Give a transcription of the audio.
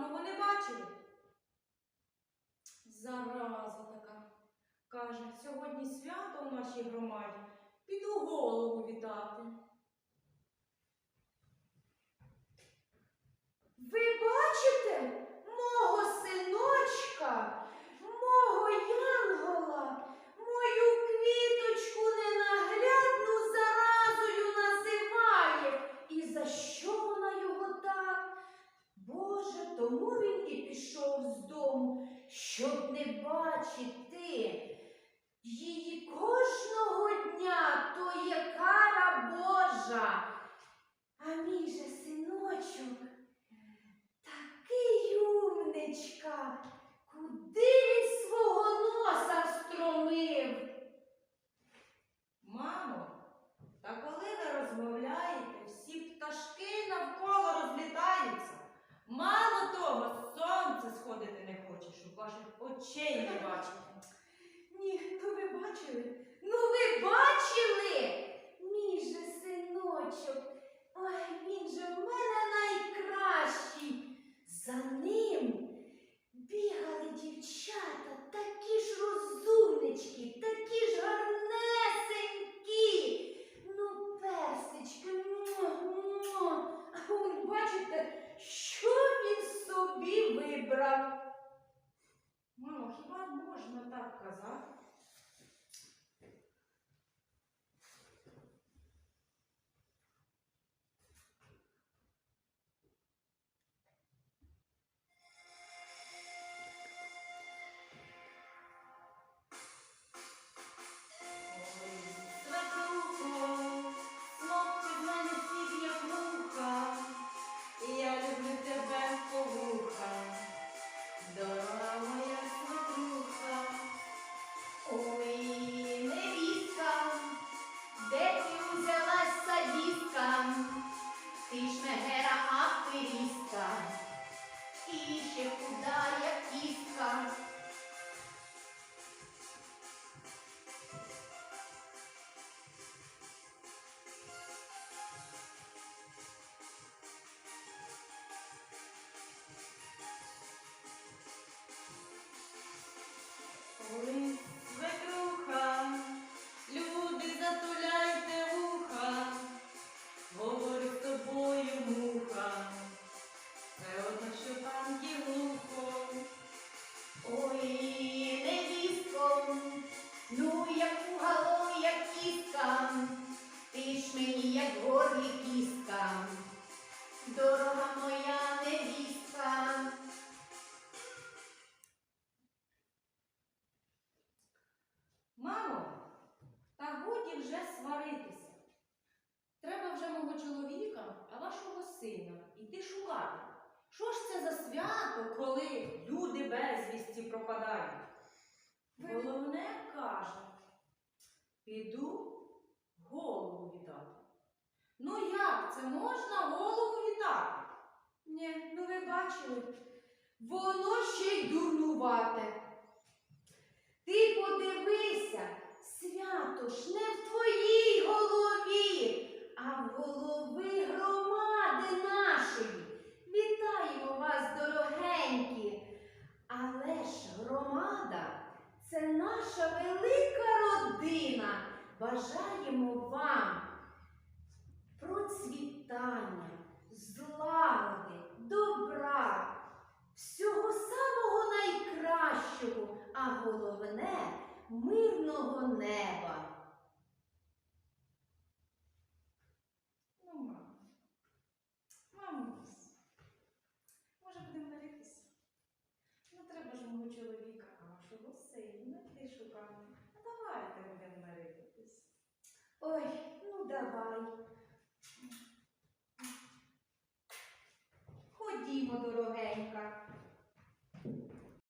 мого не бачили. Зараза така. Каже, сьогодні свято в нашій громаді. Піду голову вітати. Щоб не бачити. Її кожного очей не бачити. Ні, ну ви бачили? Можна так ой, свекруха, люди затуляйте вуха, говорить з муха, це одно, що. Ой, невістко, ну як пугало, як кістка, ти ж мені як горлі кістка, вже сваритися. Треба вже мого чоловіка, а вашого сина іти шукати. Що ж це за свято, коли люди безвісті пропадають? Головне каже, піду голову вітати. Ну як це можна голову вітати? Ні, ну ви бачили, воно ще й дурнувате. Ти подивися, свято ж не в твоїй голові, а в голови громади нашої. Вітаємо вас, дорогенькі. Але ж громада це наша велика родина. Бажаємо вам процвітання, злагоди, добра, всього самого найкращого, а головне мирного неба. Ну, мамо. Мамусь, може будемо миритися? Ну, треба ж мого чоловіка, а вашого сина йти шукати. А давайте будемо неба. Ой, ну давай.